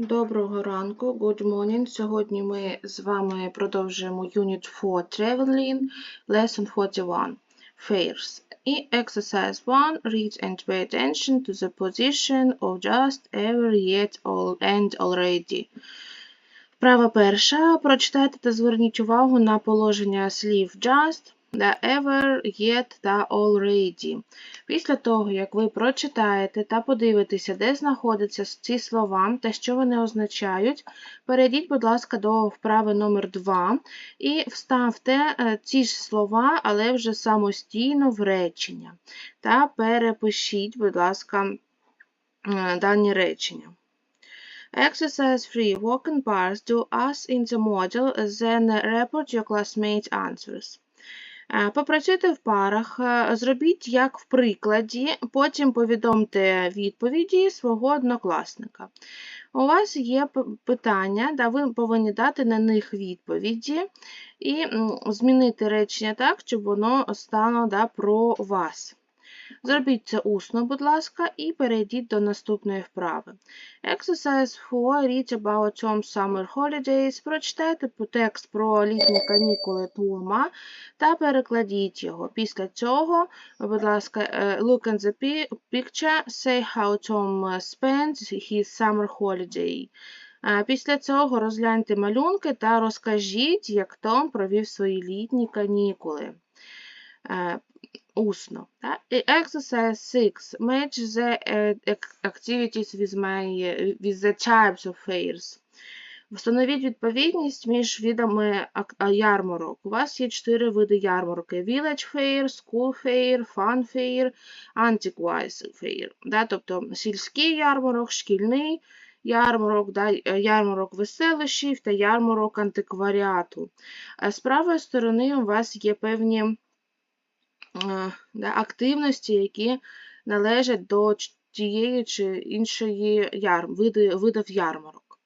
Доброго ранку, good morning. Сьогодні ми з вами продовжуємо Unit 4 Traveling, Lesson 41 Fairs. І exercise 1 Read and pay attention to the position of just, ever, yet, all, and already. Вправа перша. Прочитайте та зверніть увагу на положення слів just, the ever, yet та already. Після того, як ви прочитаєте та подивитеся, де знаходяться ці слова та що вони означають, перейдіть, будь ласка, до вправи номер 2 і вставте е, ці ж слова, але вже самостійно в речення. Та перепишіть, будь ласка, дані речення. Exercise 3. Walk in pairs. Do us in the model, then report your classmates' answers. Е, Попрацюйте в парах, е, зробіть як в прикладі, потім повідомте відповіді свого однокласника. У вас є питання, да, ви повинні дати на них відповіді і змінити речення так, щоб воно стало да, про вас. Зробіть це усно, будь ласка, і перейдіть до наступної вправи. Exercise 4. Read about Tom's summer holidays. Прочитайте текст про літні канікули Тома та перекладіть його. Після цього, будь ласка, е, look at the picture, say how Tom spends his summer holiday. Е, Після цього розгляньте малюнки та розкажіть, як Том провів свої літні канікули. Е, Усно. Exercise 6. Match the е, activities with, my, е, with the types of fairs. Встановіть відповідність між видами ярмарок. У вас є чотири види ярмарки: Village Fair, School Fair, Fun Fair, Antiquarian Fair. Да? Тобто сільський ярмарок, шкільний ярмарок, да? е, ярмарок веселощів та ярмарок антикваріату. Е, З правої сторони у вас є певні е, да, активності, які належать до тієї чи іншої яр, види, видів ярмарок.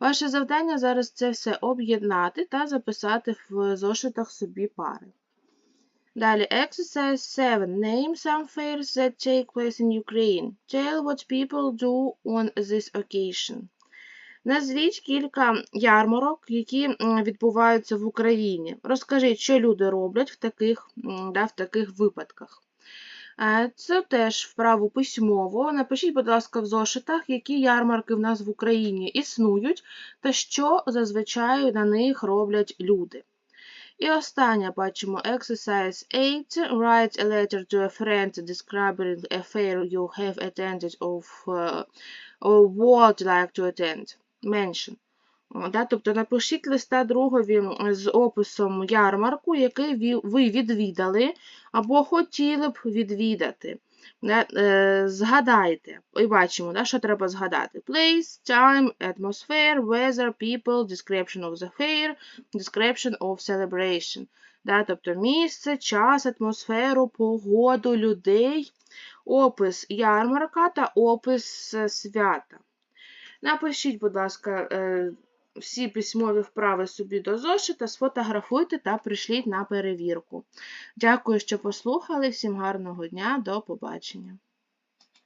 Ваше завдання зараз це все об'єднати та записати в зошитах собі пари. Далі, exercise 7. Name some fairs that take place in Ukraine. Tell what people do on this occasion. Назвіть кілька ярмарок, які відбуваються в Україні. Розкажіть, що люди роблять в таких, да, в таких випадках. Е, Це теж вправу письмово. Напишіть, будь ласка, в зошитах, які ярмарки в нас в Україні існують, та що зазвичай на них роблять люди. І останнє бачимо exercise 8. Write a letter to a friend describing a fair you have attended of uh, or would like to attend. Mention. Да, тобто напишіть листа другові з описом ярмарку, який ви відвідали або хотіли б відвідати. Да, е, Згадайте. І бачимо, да, що треба згадати. Place, time, atmosphere, weather, people, description of the fair, description of celebration. Да, тобто місце, час, атмосферу, погоду, людей, опис ярмарка та опис е, свята. Напишіть, будь ласка, е, всі письмові вправи собі до зошита, сфотографуйте та прийшліть на перевірку. Дякую, що послухали. Всім гарного дня, до побачення.